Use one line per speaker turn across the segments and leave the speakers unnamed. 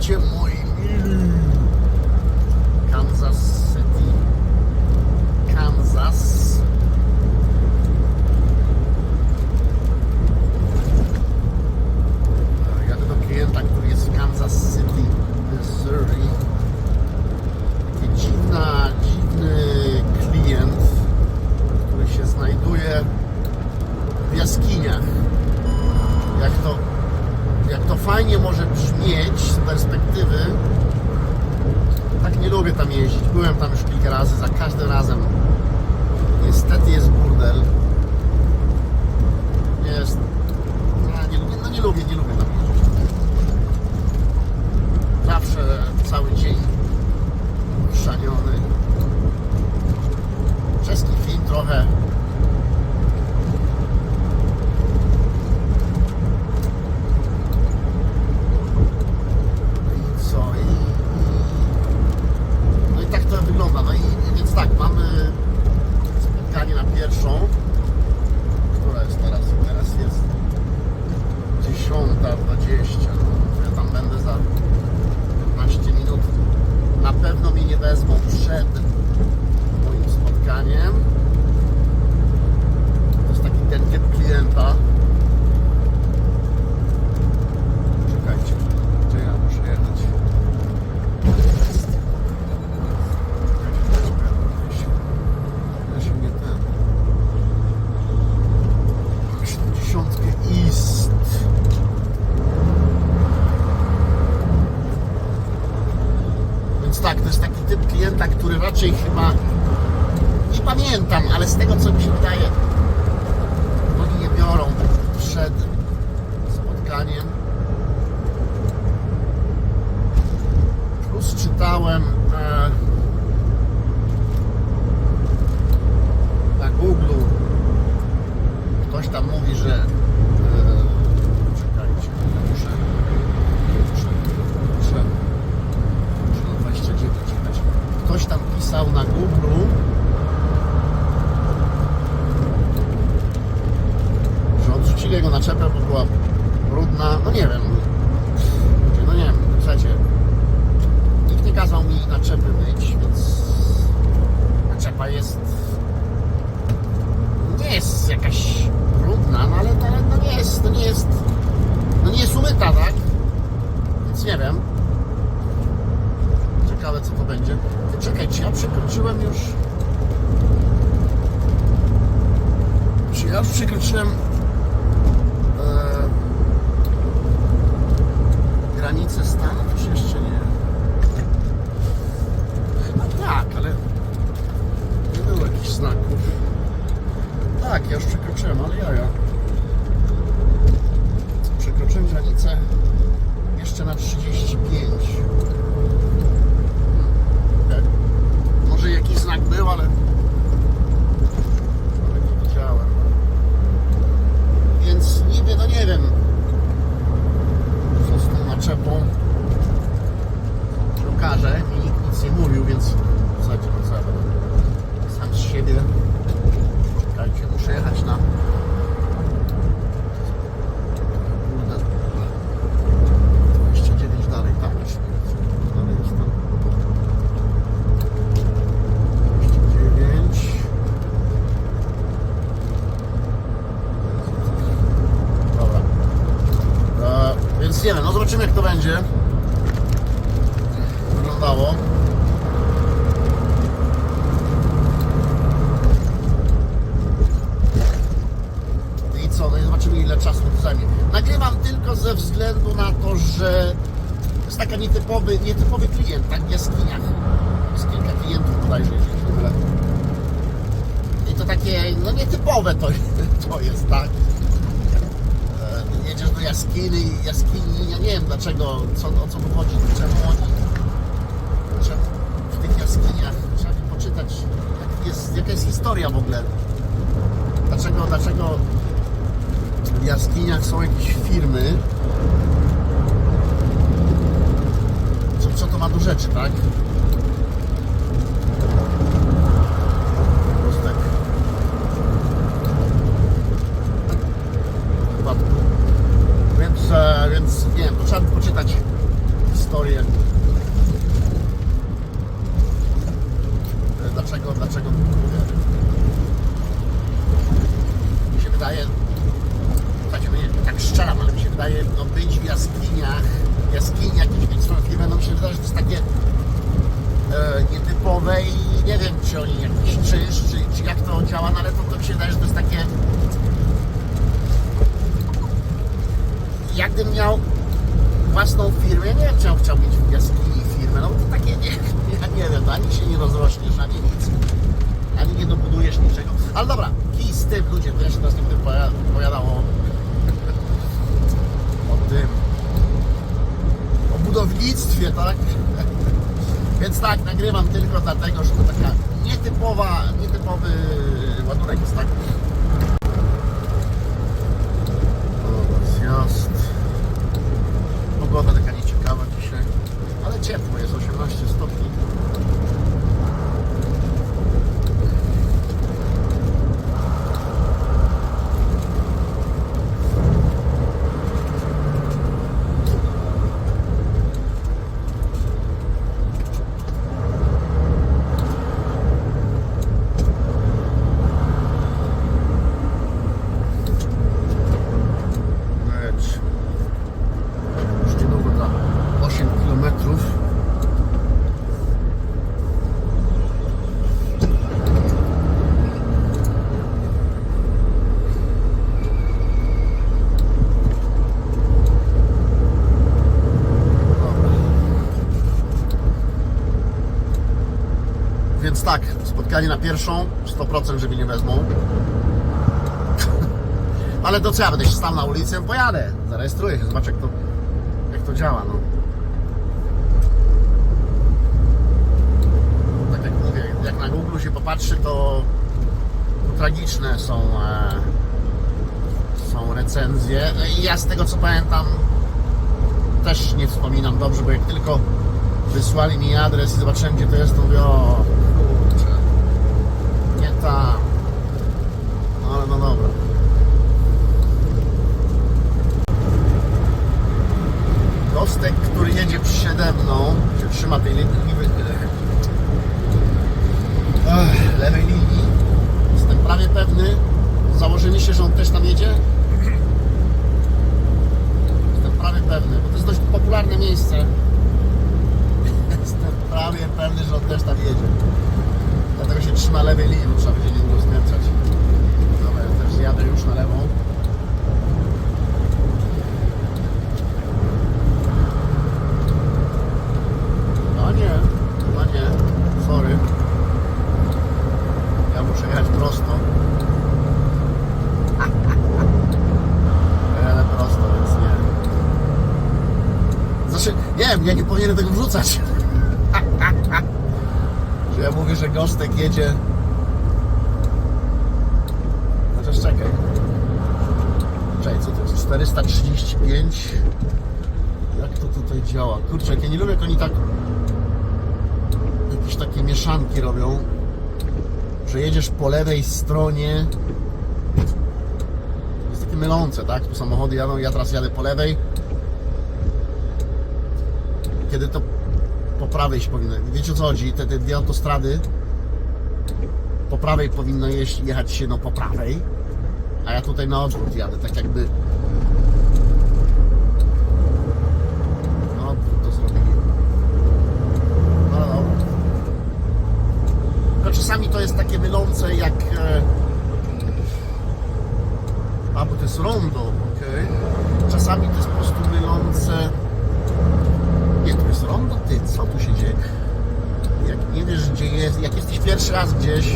чем już kilka razy, za każdym razem niestety jest burdel. Jest. No nie, lubię, no nie lubię, nie lubię jeździć. Zawsze cały dzień szaniony. Czeski film trochę I co? I, i, no i tak to wygląda. No i więc tak, mamy spotkanie na pierwszą. Która jest teraz? Teraz jest 10.20. No, ja tam będę za 15 minut. Na pewno mnie nie wezmą przed moim spotkaniem. To jest taki ten typ klienta. Czekajcie, gdzie ja muszę jechać? Ja się nie ten. 70 East. Więc tak, to jest taki typ klienta, który raczej chyba nie pamiętam, ale z tego co mi się wydaje, oni nie biorą przed spotkaniem. Plus czytałem e, na Google ktoś tam mówi, że e, muszę muszę, muszę, muszę na 29 jechać. Ktoś tam pisał na Google że odrzucili jego naczepę, bo była brudna, no nie wiem Ludzie, no nie wiem, słuchajcie nikt nie kazał mi naczepy myć, więc naczepa jest nie jest jakaś brudna, no ale to no nie jest, to nie jest no nie jest umyta, tak? Więc nie wiem ciekawe co to będzie Ty, czekaj, czy ja przekroczyłem już czy ja już przekroczyłem e, granicę Stanów, czy jeszcze nie? Chyba tak, ale nie było jakichś znaków. Tak, ja już przekroczyłem, ale ja, ja. Przekroczyłem granicę jeszcze na 35. Tak. Może jakiś znak był, ale. Więc niby, no nie wiem, co z tą naczepą się. Mi nikt nic nie mówił, więc w zasadzie no co ja będę sam z siebie. Czekajcie, muszę jechać na... Kurde. 29 dalej, tak? Dalej jest tam. 29. Dobra. E, więc nie wiem, no zobaczymy jak to będzie wyglądało. I co, no i zobaczymy ile czasu to zajmie. Nagrywam tylko ze względu na to, że to jest taka nietypowy, nietypowy klient, tak w jaskiniach. Jest kilka klientów bodajże, jeśli się nie mylę. I to takie, no nietypowe to, to jest, tak? E, Jedziesz do jaskini, jaskini, ja nie wiem dlaczego, co, o co tu chodzi, czemu oni, czemu w tych jaskiniach, trzeba by poczytać, jak jest, jaka jest historia w ogóle. Dlaczego, dlaczego w jaskiniach są jakieś firmy, co, co to ma do rzeczy, tak? Po prostu tak. Chyba- Więc, e, więc nie wiem, to trzeba by poczytać historię. E, Dlaczego, dlaczego mówię? Mi się wydaje, słuchajcie, mówię, tak szczeram, ale mi się wydaje, no być w jaskiniach, jaskini jakiejś mieć swoją firmę, no mi się wydaje, że to jest takie e, nietypowe i nie wiem, czy oni jakiś czynsz, czy, czy jak to działa, no ale to, to mi się wydaje, że to jest takie jakbym miał własną firmę, nie wiem, czy on chciał mieć w jaskini firmę, no to takie, nie, ja nie wiem, ani się nie rozrośniesz, ani nic, ani nie dobudujesz niczego. Ale dobra, kij z tym ludzie, to ja się będę poja- opowiadał o, tym, o budownictwie, tak? Więc tak, nagrywam tylko dlatego, że to taka nietypowa, nietypowy ładunek jest, tak? Zjazd. Pogoda taka nieciekawa dzisiaj, ale ciepło jest, 18 stopni. Lecz. Już niedługo za 8 km. Więc tak, spotkanie na pierwszą, 100% że mnie nie wezmą. Ale to co, ja będę się stał na ulicy, pojadę, zarejestruję się, zobaczę jak to, jak to działa, no. Tak jak mówię, jak na Google się popatrzy, to, to tragiczne są, e, są recenzje. I ja z tego co pamiętam, też nie wspominam dobrze, bo jak tylko wysłali mi adres i zobaczyłem gdzie to jest, to mówię, o No ale no dobra. Kostek, który jedzie przede mną, się trzyma tej Ech, lewej linii. Jestem prawie pewny. Założyli się, że on też tam jedzie. Jestem prawie pewny, bo to jest dość popularne miejsce. Jestem prawie pewny, że on też tam jedzie. Dlatego się trzyma lewej linii, bo trzeba będzie niedługo skręcać. Dobra, ja też jadę już na lewą. No nie, chyba nie. Sorry. Ja muszę jechać prosto. Ja jadę prosto, więc nie. Znaczy, nie wiem, ja nie powinienem tego wrzucać. Że ja mówię, że Gostek jedzie. Chociaż czekaj. Czekaj, co to jest? 435. Jak to tutaj działa? Kurczę, jak ja nie lubię, jak oni tak jakieś takie mieszanki robią, że jedziesz po lewej stronie. Jest takie mylące, tak? Tu samochody jadą, ja teraz jadę po lewej. Kiedy to prawej się powinno. Wiecie o co chodzi? Te, te dwie autostrady po prawej powinno jechać się no po prawej, a ja tutaj na odwrót jadę, tak jakby no to zrobili. No dobra. Tylko czasami to jest takie mylące jak e... a bo to jest rondo, okej. Czasami to jest po prostu mylące rondo, ty, co tu się dzieje? Jak nie wiesz gdzie jest, jak jesteś pierwszy raz gdzieś,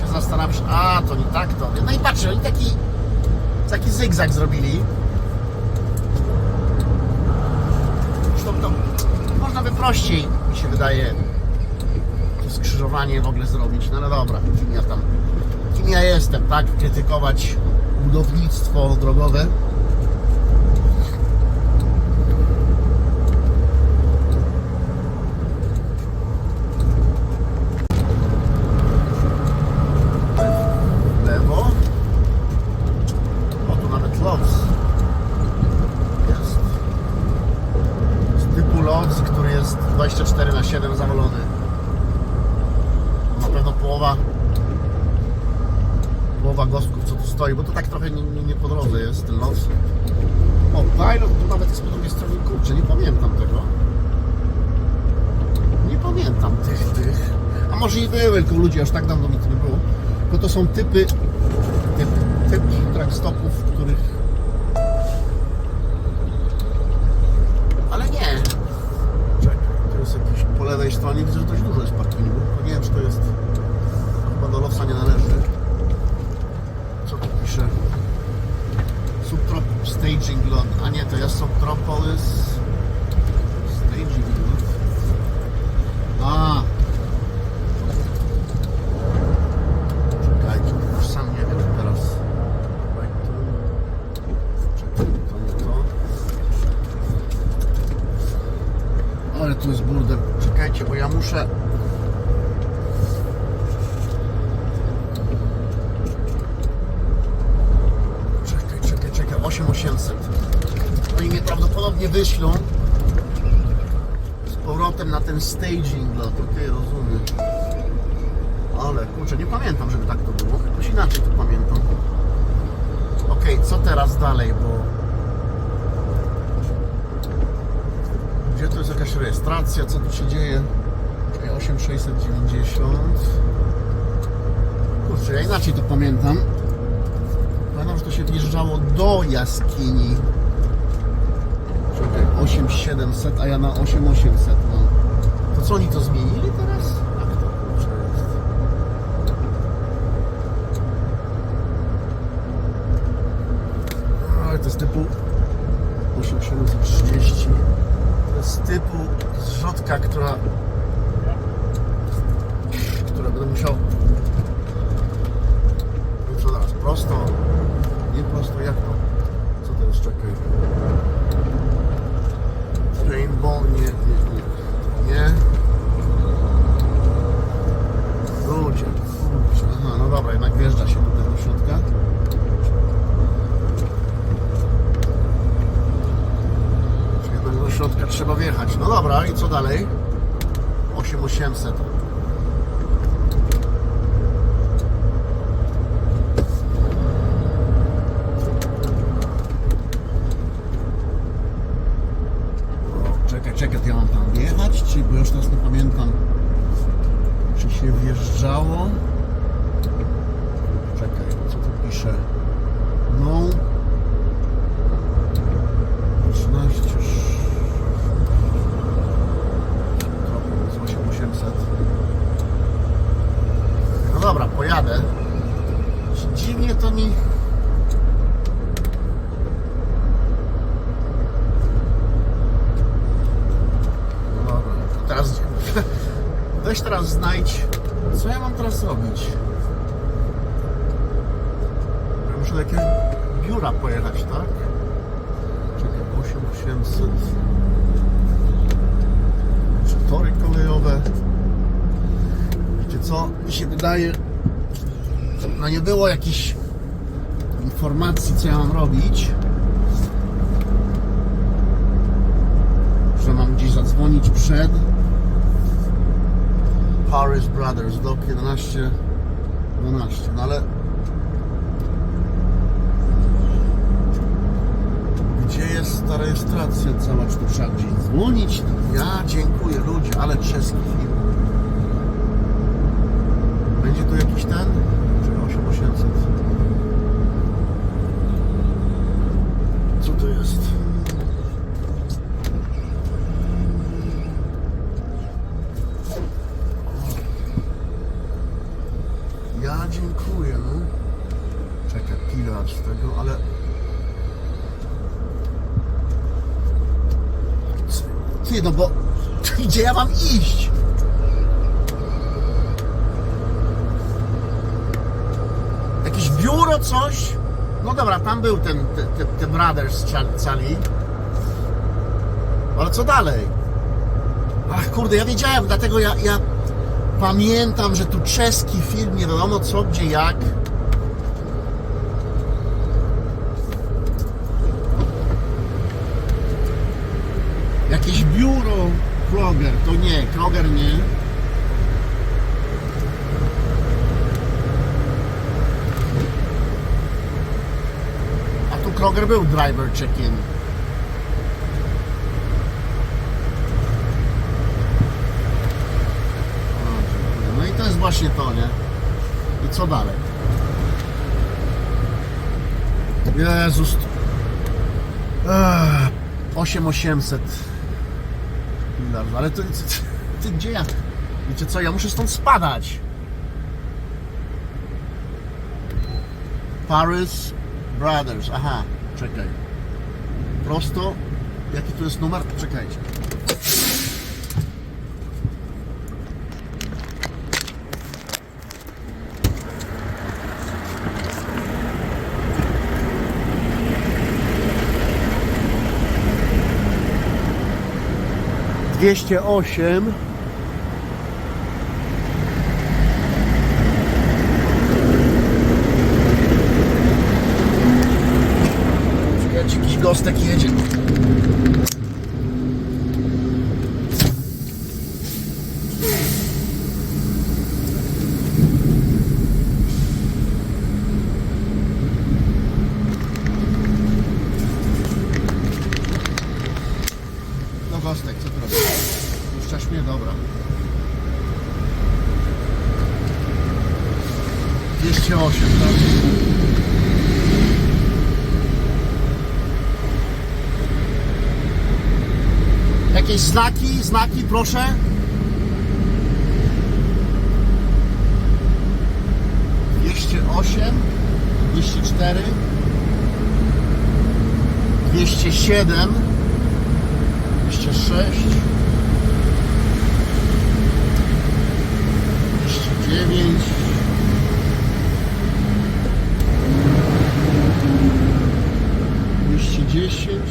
się zastanawiasz, a to nie tak to. No i patrzę, oni taki, taki zygzak zrobili. Zresztą to można by prościej, mi się wydaje, to skrzyżowanie w ogóle zrobić. No ale dobra, kim ja tam, kim ja jestem, tak? Krytykować budownictwo drogowe. w lewo. O, tu nawet los jest. 24 na 7 zawalony. Na pewno połowa połowa gostków, co tu stoi, bo to tak trochę nie, nie, nie po drodze jest ten los. O, pilot tu nawet jest po drugiej stronie, kurczę, nie pamiętam tego. Nie pamiętam tych, tych. A może i były, tylko ludzie, aż tak dawno mi to nie było. Tylko to są typy, typ, typ trackstopów, lewej stronie, widzę, że dość dużo jest parkingu. Tylko nie wiem, czy to jest... Chyba do losa nie należy. Co tu pisze? Subtrop Staging Lot. A nie, to jest Subtropolis Staging Lot. A. Czekajcie, już sam nie wiem teraz. Right turn. Czekaj, to nie to. Ale tu jest burdel. Czekajcie, bo ja muszę... Czekaj, czekaj, czekaj. 8800. Oni mnie prawdopodobnie wyślą z powrotem na ten staging lot. Ty rozumiem. Ale kurczę, nie pamiętam, żeby tak to było. Jakoś inaczej to pamiętam. Okej, co teraz dalej, bo... Gdzie to jest jakaś rejestracja? Co tu się dzieje? Czekaj, 8690. Kurczę, ja inaczej to pamiętam. Pamiętam, że to się wjeżdżało do jaskini. Czekaj, 8700, a ja na 8800 mam. To co oni to zmienili teraz? Jak to kurczę jest? Ale to jest typu 8730. To jest typu zrzutka, która która będę musiał teraz? Prosto? Nie prosto, jak to? Co to jest? Czekaj. Paintball? Nie, nie, nie. Nie. Ludzie, kurczę. Aha, no dobra, jednak wjeżdża się tutaj do środka. Czyli jednak do środka trzeba wjechać. No dobra, i co dalej? 8800. Czekaj, czekaj, to ja mam tam wjechać, czy, bo już teraz nie pamiętam, czy się wjeżdżało. Czekaj, co tu pisze? No. 13. Z 8800. No dobra, pojadę. Dziwnie to mi. No dobra, to teraz weź teraz znajdź, co ja mam teraz robić. Ja muszę do jakiegoś biura pojechać, tak? Czekaj, 8800. Czy tory kolejowe? Wiecie co? Mi się wydaje, no nie było jakichś informacji, co ja mam robić. Że mam gdzieś zadzwonić przed Paris Brothers, dok 11 12, no ale gdzie jest ta rejestracja cała, czy to trzeba gdzieś dzwonić? Ja dziękuję ludzie, ale czeski film. Będzie tu jakiś ten? Czy 8800? Co to jest? Ja dziękuję, no. Czekaj, pilarz tego, ale... Ty, no bo... Gdzie ja mam iść? Jakieś biuro, coś? No dobra, tam był ten, te, te, Brothers cal- cali. Ale co dalej? Ach kurde, ja wiedziałem, dlatego ja, ja pamiętam, że tu czeski film, nie wiadomo co, gdzie, jak. Jakieś biuro. Kroger, to nie, Kroger nie. A tu Kroger był driver check-in. No i to jest właśnie to, nie? I co dalej? Jezus. Ech, 8800 ale to gdzie ja? Wiecie co, ja muszę stąd spadać. Paris Brothers, aha, czekaj. Prosto, jaki tu jest numer? Czekajcie. Dwieście osiem. Czekajcie, jakiś gostek jedzie. No gostek, co ty robisz? Puszczasz mnie? Dobra. 208, tak? Jakieś znaki, znaki proszę? Dwieście osiem, dwieście cztery, dwieście siedem, dwieście sześć, dwieście dziewięć, dwieście dziesięć,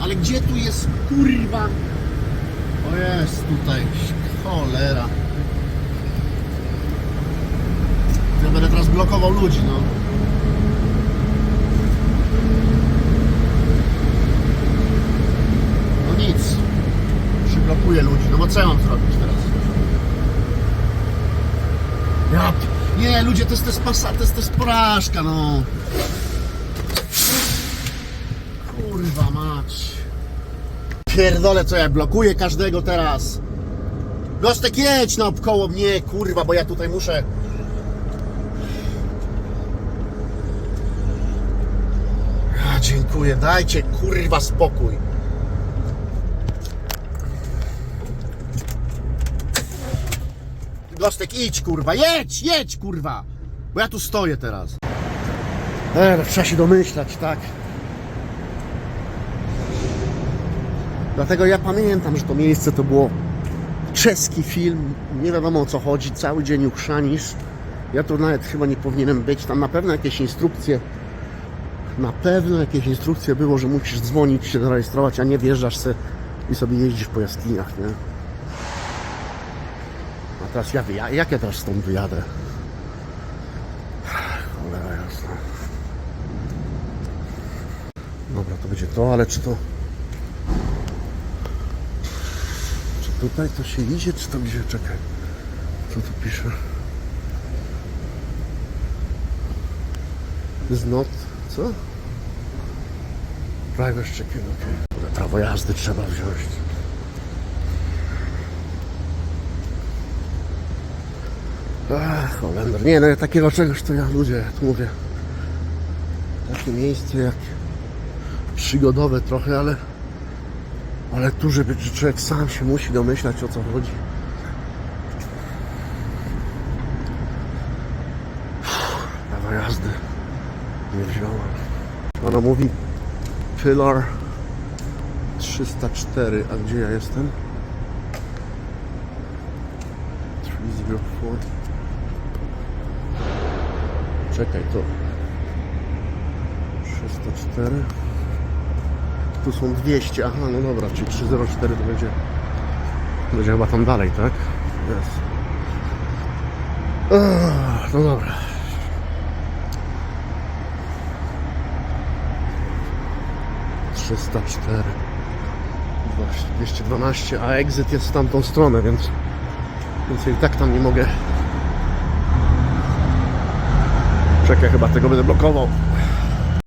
Ale gdzie tu jest kurwa? O jest tutaj, cholera. Ja będę teraz blokował ludzi, no. No nic. Przyblokuję ludzi. No bo co mam zrobić teraz? Ja... Nie, ludzie, to jest, to jest, pasa, to jest, to jest porażka, no. Kurwa mać. Pierdolę, co ja blokuję każdego teraz. Gostek jedź no koło mnie, kurwa, bo ja tutaj muszę... A, dziękuję, dajcie kurwa spokój. Gostek, idź kurwa, jedź, jedź kurwa! Bo ja tu stoję teraz. E, trzeba się domyślać, tak. Dlatego ja pamiętam, że to miejsce to było czeski film, nie wiadomo o co chodzi, cały dzień uchrzanisz. Ja tu nawet chyba nie powinienem być, tam na pewno jakieś instrukcje, na pewno jakieś instrukcje było, że musisz dzwonić, się zarejestrować, a nie wjeżdżasz se i sobie jeździsz po jaskiniach, nie? A teraz ja, wyja- jak ja teraz stąd wyjadę? Cholera jasna. Dobra, to będzie to, ale czy to... tutaj to się idzie, czy to gdzie? Czekaj. Co tu pisze? Is. Co? Driver's check-in, okej. Prawo jazdy trzeba wziąć. Ach, Holender. Nie, no takiego czegoś to ja ludzie, tu mówię. Takie miejsce jak przygodowe trochę, ale ale tu, żeby człowiek sam się musi domyślać o co chodzi. Prawo jazdy nie wziąłem. Ona mówi Pillar 304, a gdzie ja jestem? 304 Czekaj, to 304 Tu są 200, aha, no dobra, czyli 304 to będzie będzie chyba tam dalej, tak? Jest. No dobra. Trzysta cztery. 212, a exit jest w tamtą stronę, więc, więc i tak tam nie mogę. Czekaj, chyba tego będę blokował.